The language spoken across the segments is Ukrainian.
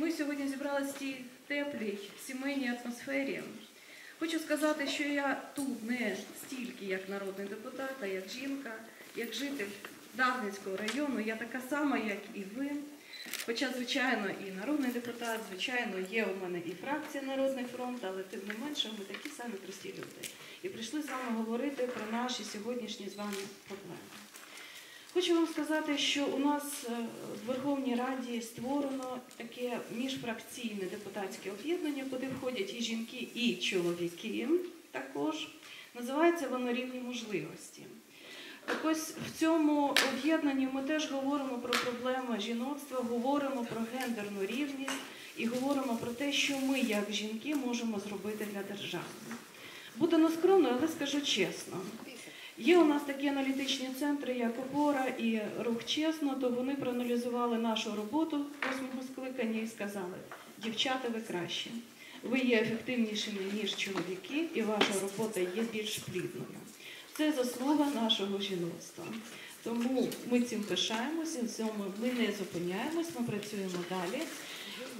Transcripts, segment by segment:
ми сьогодні зібралися в цій теплій сімейній атмосфері. Хочу сказати, що я тут не стільки як народний депутат, а як жінка, як житель Дарницького району. Я така сама, як і ви. Хоча, звичайно, і народний депутат, звичайно, є у мене і фракція Народний фронт, але тим не менше ми такі самі прості люди. І прийшли з вами говорити про наші сьогоднішні з вами проблеми. Хочу вам сказати, що у нас е, в Верховній Раді створено таке міжфракційне депутатське об'єднання, куди входять і жінки, і чоловіки також. Називається воно рівні можливості. Так ось в цьому об'єднанні ми теж говоримо про проблеми жіноцтва, говоримо про гендерну рівність і говоримо про те, що ми, як жінки, можемо зробити для держави. Буду нескромною, але скажу чесно. Є у нас такі аналітичні центри, як Опора і Рух Чесно, то вони проаналізували нашу роботу восьмого скликання і сказали, дівчата, ви краще. Ви є ефективнішими, ніж чоловіки, і ваша робота є більш плідною. Це заслуга нашого жіноцтва. Тому ми цим пишаємося, ми не зупиняємось, ми працюємо далі.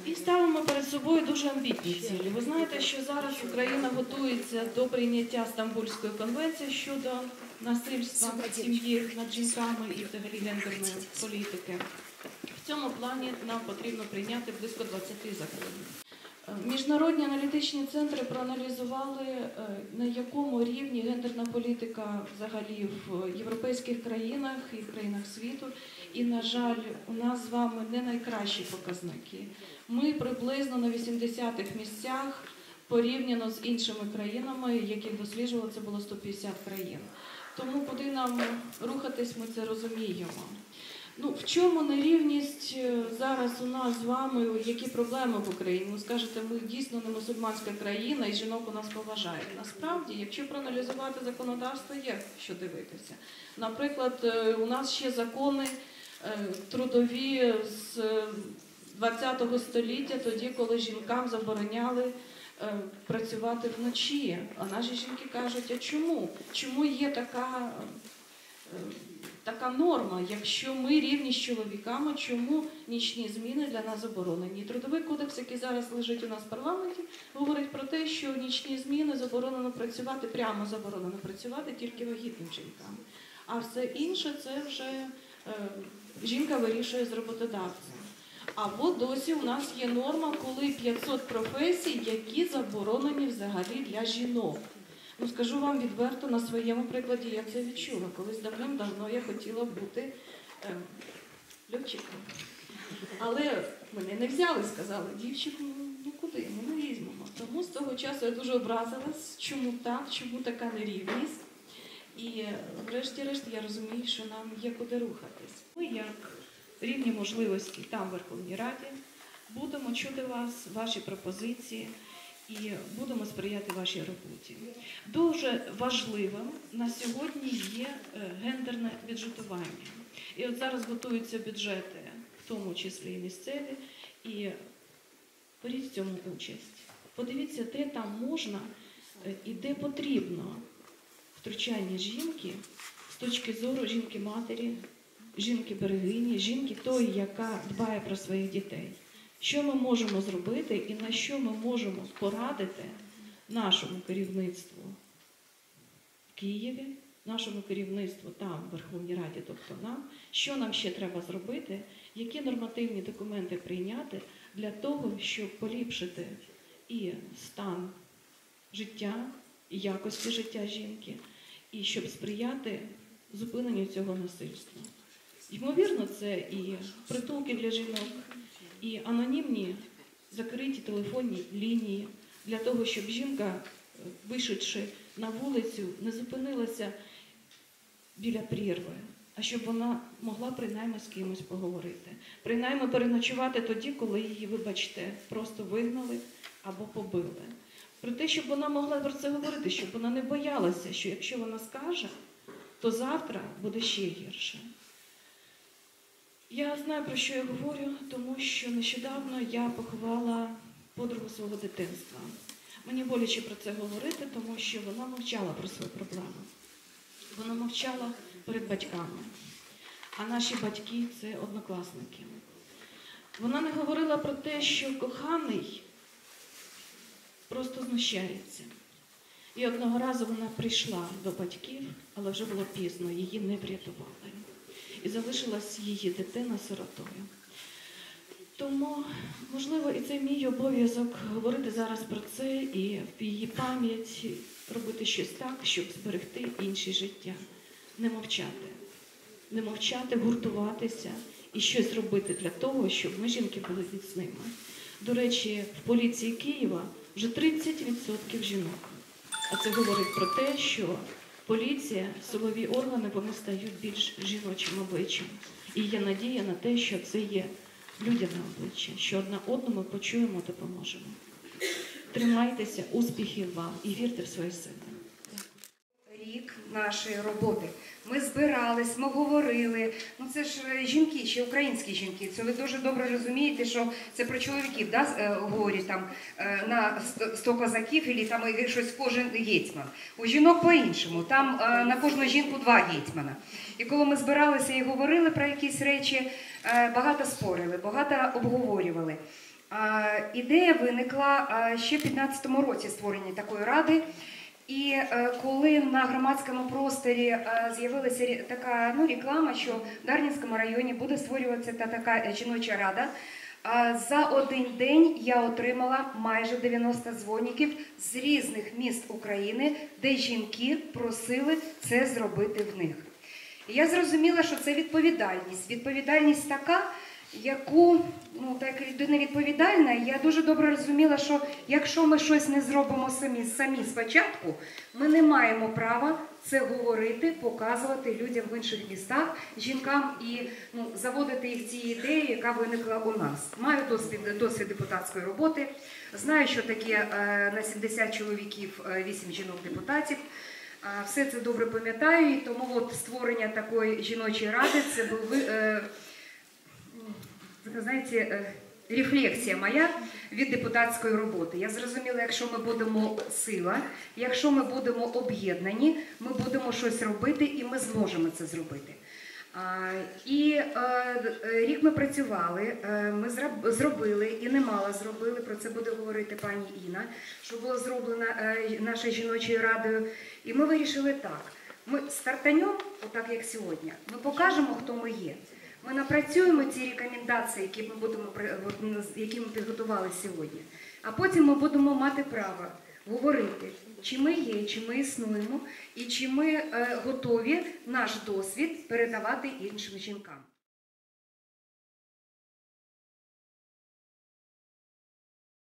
І ставимо перед собою дуже амбітні цілі. Ви знаєте, що зараз Україна готується до прийняття Стамбульської конвенції щодо насильства сім'ї над жінками і взагалі гендерної політики. В цьому плані нам потрібно прийняти близько 20 законів. Е, Міжнародні аналітичні центри проаналізували, е, на якому рівні гендерна політика взагалі в європейських країнах і в країнах світу. І, на жаль, у нас з вами не найкращі показники. Ми приблизно на 80-х місцях порівняно з іншими країнами, яких досліджували, це було 150 країн. Тому куди нам рухатись, ми це розуміємо. Ну, в чому нерівність е, зараз у нас з вами, які проблеми в Україні? Ви скажете, ми дійсно не мусульманська країна і жінок у нас поважають. Насправді, якщо проаналізувати законодавство, є що дивитися. Наприклад, е, у нас ще закони е, трудові з е, 20 століття, тоді, коли жінкам забороняли працювати вночі. А наші жінки кажуть, а чому? Чому є така, така норма? Якщо ми рівні з чоловіками, чому нічні зміни для нас заборонені? Трудовий кодекс, який зараз лежить у нас в парламенті, говорить про те, що нічні зміни заборонено працювати, прямо заборонено працювати тільки вагітним жінкам. А все інше це вже е, жінка вирішує з роботодавцем. Або досі у нас є норма, коли 500 професій, які заборонені взагалі для жінок. Ну, скажу вам відверто на своєму прикладі, я це відчула. Колись давним-давно я хотіла бути е, льотчиком. Але мене не взяли, сказали, дівчинку, ну куди, ми не візьмемо. Тому з того часу я дуже образилась, чому так, чому така нерівність. І е, врешті-решт я розумію, що нам є куди рухатись. Ми як рівні можливості там в Верховній Раді будемо чути вас, ваші пропозиції і будемо сприяти вашій роботі. Дуже важливим на сьогодні є е, гендерне бюджетування. І от зараз готуються бюджети, в тому числі і місцеві, і беріть в цьому участь. Подивіться, де там можна е, і де потрібно втручання жінки з точки зору жінки-матері, жінки-берегині, жінки тої, яка дбає про своїх дітей. Що ми можемо зробити і на що ми можемо порадити нашому керівництву в Києві, нашому керівництву там, в Верховній Раді, тобто нам, що нам ще треба зробити, які нормативні документи прийняти для того, щоб поліпшити і стан життя, і якості життя жінки, і щоб сприяти зупиненню цього насильства. Ймовірно, це і притулки для жінок, і анонімні закриті телефонні лінії для того, щоб жінка, е, вийшовши на вулицю, не зупинилася біля прірви, а щоб вона могла принаймні з кимось поговорити. Принаймні переночувати тоді, коли її, вибачте, просто вигнали або побили. Про те, щоб вона могла про це говорити, щоб вона не боялася, що якщо вона скаже, то завтра буде ще гірше. Я знаю, про що я говорю, тому що нещодавно я поховала подругу свого дитинства. Мені боляче про це говорити, тому що вона мовчала про свою проблему. Вона мовчала перед батьками. А наші батьки це однокласники. Вона не говорила про те, що коханий просто знущається. І одного разу вона прийшла до батьків, але вже було пізно, її не врятували. І залишилась її дитина сиротою. Тому, можливо, і це мій обов'язок говорити зараз про це і в її пам'ять робити щось так, щоб зберегти інші життя, не мовчати, не мовчати, гуртуватися і щось робити для того, щоб ми жінки були міцними. До речі, в поліції Києва вже 30% жінок. А це говорить про те, що поліція, силові органи вони стають більш жіночим обличчям. І є надія на те, що це є людяне обличчя, що одна одному почуємо, допоможемо. Тримайтеся, успіхів вам і вірте в свої сили. Нашої роботи. Ми збирались, ми говорили. Ну це ж е, жінки, ще українські жінки. Це ви дуже добре розумієте, що це про чоловіків да, е, говорять там е, на 100 100 козаків, і там щось кожен гетьман. У жінок по-іншому. Там на кожну жінку два гетьмана. І коли ми збиралися і говорили про якісь речі, багато спорили, багато обговорювали. Ідея виникла ще в 2015 році створення такої ради. І е, коли на громадському просторі е, з'явилася така ну, реклама, що в Дарнінському районі буде створюватися та така е, жіноча рада, за один день я отримала майже 90 дзвоніків з різних міст України, де жінки просили це зробити в них. І я зрозуміла, що це відповідальність. Відповідальність така, яку ну так людина відповідальна, я дуже добре розуміла, що якщо ми щось не зробимо самі самі спочатку, ми не маємо права це говорити, показувати людям в інших містах, жінкам і ну, заводити їх ці ідеї, яка виникла у нас. Маю досвід, досвід депутатської роботи. Знаю, що таке е, на 70 чоловіків, 8 жінок-депутатів. А, Все це добре пам'ятаю, і тому от створення такої жіночої ради це був ну, знаєте, е, рефлексія моя від депутатської роботи. Я зрозуміла, якщо ми будемо сила, якщо ми будемо об'єднані, ми будемо щось робити і ми зможемо це зробити. І е, рік ми працювали, е, ми зробили і немало зробили. Про це буде говорити пані Інна, що було зроблено нашою жіночою радою. І ми вирішили так: ми стартанем, отак як сьогодні, ми покажемо, хто ми є. Ми напрацюємо ці рекомендації, які ми будемо які ми підготували сьогодні. А потім ми будемо мати право говорити, чи ми є, чи ми існуємо, і чи ми е, готові наш досвід передавати іншим жінкам.